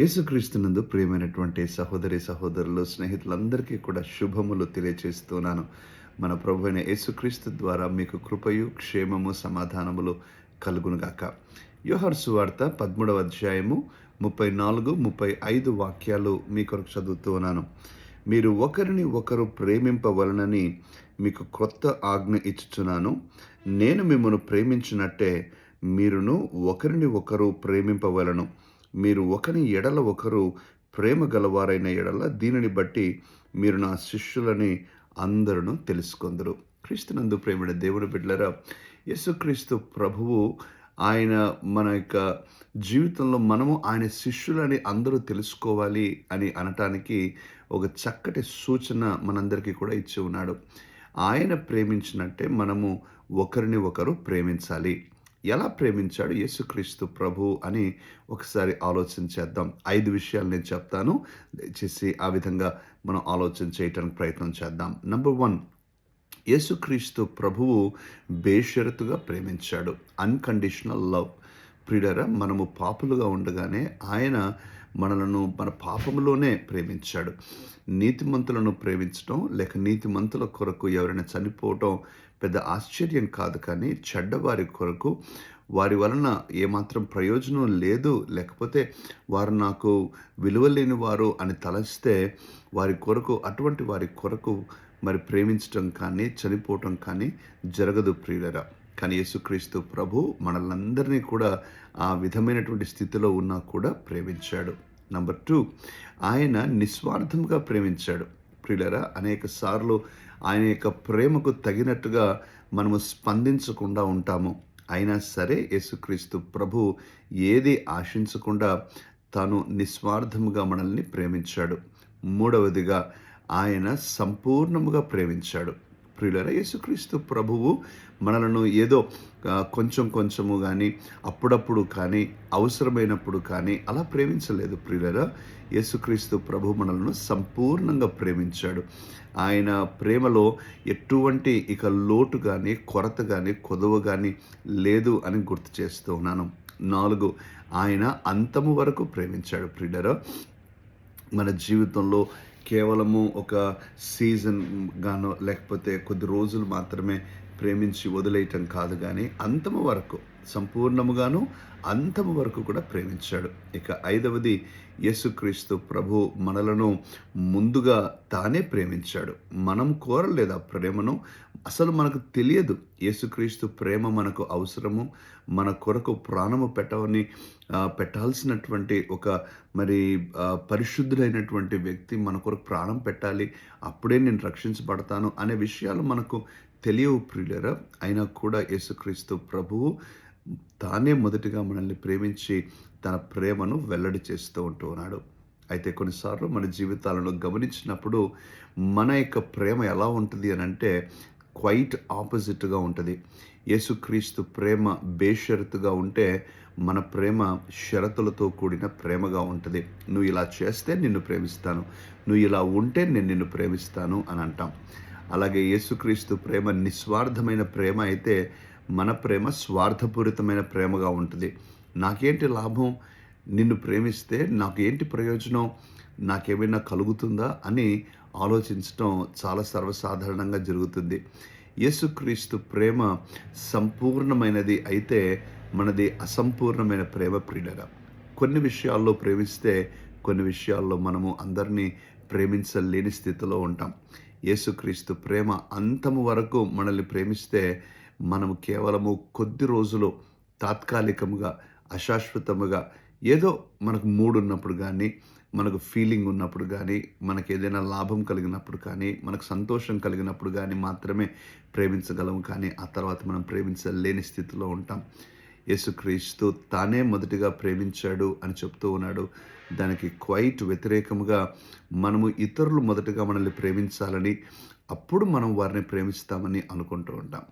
యేసుక్రీస్తునందు ప్రియమైనటువంటి సహోదరి సహోదరులు స్నేహితులందరికీ కూడా శుభములు తెలియచేస్తున్నాను. మన ప్రభు అయిన యేసుక్రీస్తు ద్వారా మీకు కృపయు క్షేమము సమాధానములు కలుగునుగాక. యోహర్ సువార్త పదమూడవ అధ్యాయము ముప్పై నాలుగు ముప్పై ఐదు వాక్యాలు మీ కొరకు చదువుతూ ఉన్నాను. మీరు ఒకరిని ఒకరు ప్రేమింపవలనని మీకు క్రొత్త ఆజ్ఞ ఇచ్చుచున్నాను. నేను మిమ్మల్ని ప్రేమించినట్టే మీరును ఒకరిని ఒకరు ప్రేమింపవలను. మీరు ఒకని ఎడల ఒకరు ప్రేమ గలవారైన ఎడల దీనిని బట్టి మీరు నా శిష్యులని అందరూ తెలుసుకొందరు. క్రీస్తునందు ప్రేమిడ దేవుని బిడ్డలరా యేసుక్రీస్తు ప్రభువు ఆయన మన యొక్క జీవితంలో మనము ఆయన శిష్యులని అందరూ తెలుసుకోవాలి అని అనటానికి ఒక చక్కటి సూచన మనందరికీ కూడా ఇచ్చి ఉన్నాడు. ఆయన ప్రేమించినట్టే మనము ఒకరిని ఒకరు ప్రేమించాలి. ఎలా ప్రేమించాడు యేసుక్రీస్తు ప్రభు అని ఒకసారి ఆలోచన చేద్దాం. ఐదు విషయాలు నేను చెప్తాను. దయచేసి ఆ విధంగా మనం ఆలోచన చేయటానికి ప్రయత్నం చేద్దాం. నంబర్ వన్ యేసుక్రీస్తు ప్రభువు బేషరతుగా ప్రేమించాడు. అన్కండిషనల్ లవ్ ప్రిడర మనము పాపులుగా ఉండగానే ఆయన మనలను మన పాపములోనే ప్రేమించాడు. నీతిమంతులను ప్రేమించడం లేక నీతిమంతుల కొరకు ఎవరైనా చనిపోవటం పెద్ద ఆశ్చర్యం కాదు కానీ చెడ్డవారి కొరకు వారి వలన ఏమాత్రం ప్రయోజనం లేదు. లేకపోతే వారు నాకు విలువ లేని వారు అని తలస్తే వారి కొరకు అటువంటి వారి కొరకు మరి ప్రేమించటం కానీ చనిపోవటం కానీ జరగదు ప్రియులరా. కానీ యేసుక్రీస్తు ప్రభు మనలందరినీ కూడా ఆ విధమైనటువంటి స్థితిలో ఉన్నా కూడా ప్రేమించాడు. నంబర్ టూ ఆయన నిస్వార్థంగా ప్రేమించాడు. ప్రియులరా అనేక సార్లు ఆయన యొక్క ప్రేమకు తగినట్టుగా మనము స్పందించకుండా ఉంటాము. అయినా సరే యేసుక్రీస్తు ప్రభు ఏది ఆశించకుండా తాను నిస్వార్థముగా మనల్ని ప్రేమించాడు. మూడవదిగా ఆయన సంపూర్ణముగా ప్రేమించాడు. ప్రియులరా యేసుక్రీస్తు ప్రభువు మనలను ఏదో కొంచెం కొంచెము కానీ అప్పుడప్పుడు కానీ అవసరమైనప్పుడు కానీ అలా ప్రేమించలేదు ప్రియులరా. యేసుక్రీస్తు ప్రభు మనలను సంపూర్ణంగా ప్రేమించాడు. ఆయన ప్రేమలో ఎటువంటి ఇక లోటు కానీ కొరత కానీ కొదవ కానీ లేదు అని గుర్తు చేస్తూ ఉన్నాను. నాలుగు ఆయన అంతము వరకు ప్రేమించాడు ప్రియులరా. మన జీవితంలో కేవలము ఒక సీజన్ గానో లేకపోతే కొద్ది రోజులు మాత్రమే ప్రేమించి వదిలేయటం కాదు కానీ అంతము వరకు సంపూర్ణముగాను అంతము వరకు కూడా ప్రేమించాడు. ఇక ఐదవది యేసుక్రీస్తు ప్రభు మనలను ముందుగా తానే ప్రేమించాడు. మనం కోరలేదు ఆ ప్రేమను? అసలు మనకు తెలియదు. యేసుక్రీస్తు ప్రేమ మనకు అవసరము మన కొరకు ప్రాణము పెట్టవని పెట్టాల్సినటువంటి ఒక మరి పరిశుద్ధుడైనటువంటి వ్యక్తి మన కొరకు ప్రాణం పెట్టాలి అప్పుడే నేను రక్షించబడతాను అనే విషయాలు మనకు తెలియవు ప్రియులరా. అయినా కూడా యేసుక్రీస్తు ప్రభువు తానే మొదటిగా మనల్ని ప్రేమించి తన ప్రేమను వెల్లడి చేస్తూ ఉంటూ ఉన్నాడు. అయితే కొన్నిసార్లు మన జీవితాలను గమనించినప్పుడు మన యొక్క ప్రేమ ఎలా ఉంటుంది అని అంటే క్వైట్ ఆపోజిట్గా ఉంటుంది. యేసుక్రీస్తు ప్రేమ బేషరతుగా ఉంటే మన ప్రేమ షరతులతో కూడిన ప్రేమగా ఉంటుంది. నువ్వు ఇలా చేస్తే నిన్ను ప్రేమిస్తాను. నువ్వు ఇలా ఉంటే నేను నిన్ను ప్రేమిస్తాను అని అంటాం. అలాగే యేసుక్రీస్తు ప్రేమ నిస్వార్థమైన ప్రేమ అయితే మన ప్రేమ స్వార్థపూరితమైన ప్రేమగా ఉంటుంది. నాకేంటి లాభం? నిన్ను ప్రేమిస్తే నాకు ఏంటి ప్రయోజనం? నాకేమైనా కలుగుతుందా? అని ఆలోచించడం చాలా సర్వసాధారణంగా జరుగుతుంది. యేసుక్రీస్తు ప్రేమ సంపూర్ణమైనది అయితే మనది అసంపూర్ణమైన ప్రేమ ప్రియుడగా కొన్ని విషయాల్లో ప్రేమిస్తే కొన్ని విషయాల్లో మనము అందరినీ ప్రేమించలేని స్థితిలో ఉంటాం. యేసుక్రీస్తు ప్రేమ అంతము వరకు మనల్ని ప్రేమిస్తే మనము కేవలము కొద్ది రోజులు తాత్కాలికముగా అశాశ్వతముగా ఏదో మనకు మూడ్ ఉన్నప్పుడు కానీ మనకు ఫీలింగ్ ఉన్నప్పుడు కానీ మనకు ఏదైనా లాభం కలిగినప్పుడు కానీ మనకు సంతోషం కలిగినప్పుడు కానీ మాత్రమే ప్రేమించగలము. కానీ ఆ తర్వాత మనం ప్రేమించలేని స్థితిలో ఉంటాం. యేసుక్రీస్తు తానే మొదటిగా ప్రేమించాడు అని చెప్తూ ఉన్నాడు. దానికి క్వైట్ వ్యతిరేకముగా మనము ఇతరులు మొదటగా మనల్ని ప్రేమించాలని అప్పుడు మనం వారిని ప్రేమిస్తామని అనుకుంటూ ఉంటాం.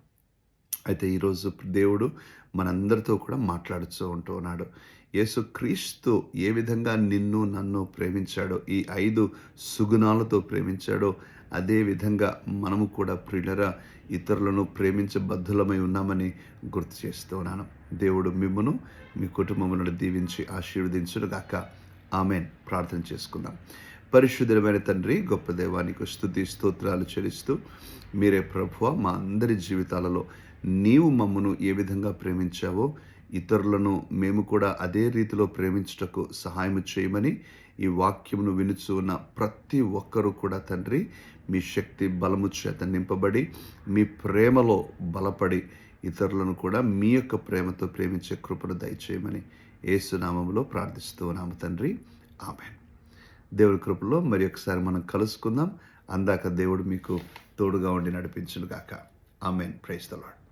అయితే ఈరోజు దేవుడు మనందరితో కూడా మాట్లాడుతూ ఉంటూ ఉన్నాడు. యేసుక్రీస్తు ఏ విధంగా నిన్ను నన్ను ప్రేమించాడో ఈ ఐదు సుగుణాలతో ప్రేమించాడో అదే విధంగా మనము కూడా ప్రియులరా ఇతరులను ప్రేమించబద్ధులమై ఉన్నామని గుర్తు చేస్తూ ఉన్నాను దేవుడు మిమ్మను మీ కుటుంబములను దీవించి ఆశీర్వదించును గాక ఆమెన్. ప్రార్థన చేసుకుందాం. పరిశుద్ధమైన తండ్రి గొప్ప దైవానికి స్థుతి స్తోత్రాలు చెల్లిస్తూ మీరే ప్రభువ మా అందరి జీవితాలలో నీవు మమ్మను ఏ విధంగా ప్రేమించావో ఇతరులను మేము కూడా అదే రీతిలో ప్రేమించుటకు సహాయం చేయమని ఈ వాక్యమును వినుచు ఉన్న ప్రతి ఒక్కరూ కూడా తండ్రి మీ శక్తి బలము చేత నింపబడి మీ ప్రేమలో బలపడి ఇతరులను కూడా మీ యొక్క ప్రేమతో ప్రేమించే కృపను దయచేయమని ఏసునామంలో ప్రార్థిస్తూ ఉన్నాము తండ్రి. ఆమె దేవుడి కృపలో మరి ఒకసారి మనం కలుసుకుందాం. అందాక దేవుడు మీకు తోడుగా ఉండి నడిపించును గాక ఆమెన్. Praise the lord